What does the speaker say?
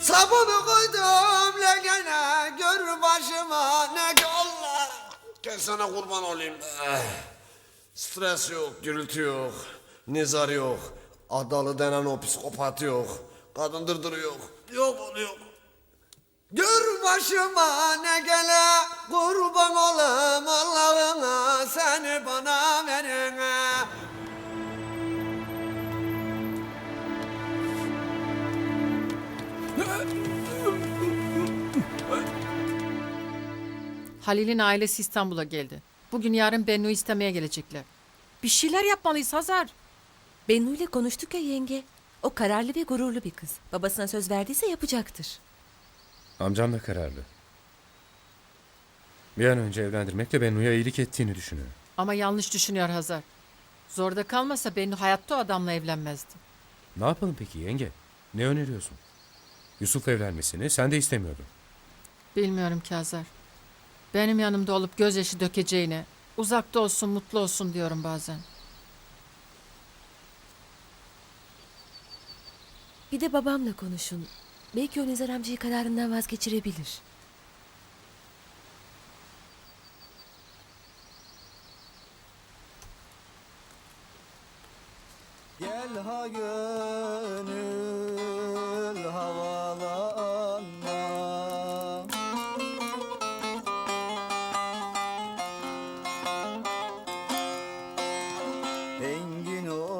Sabunu koydum legene gör başıma ne Allah. Gel sana kurban olayım. Eh. Stres yok, gürültü yok, nizar yok, adalı denen o psikopat yok, kadın dırdırı yok, yok onu yok. Gör başıma ne gele kurban olayım Allah'ına seni bana Halil'in ailesi İstanbul'a geldi. Bugün yarın Bennu'yu istemeye gelecekler. Bir şeyler yapmalıyız Hazar. Bennu ile konuştuk ya yenge. O kararlı ve gururlu bir kız. Babasına söz verdiyse yapacaktır. Amcam da kararlı. Bir an önce evlendirmekle Bennu'ya iyilik ettiğini düşünüyor. Ama yanlış düşünüyor Hazar. Zorda kalmasa Bennu hayatta o adamla evlenmezdi. Ne yapalım peki yenge? Ne öneriyorsun? Yusuf evlenmesini sen de istemiyordun. Bilmiyorum Kazar. Benim yanımda olup gözyaşı dökeceğine, uzakta olsun mutlu olsun diyorum bazen. Bir de babamla konuşun. Belki o Nezar amcayı kararından vazgeçirebilir. Gel ha gönül Engin ol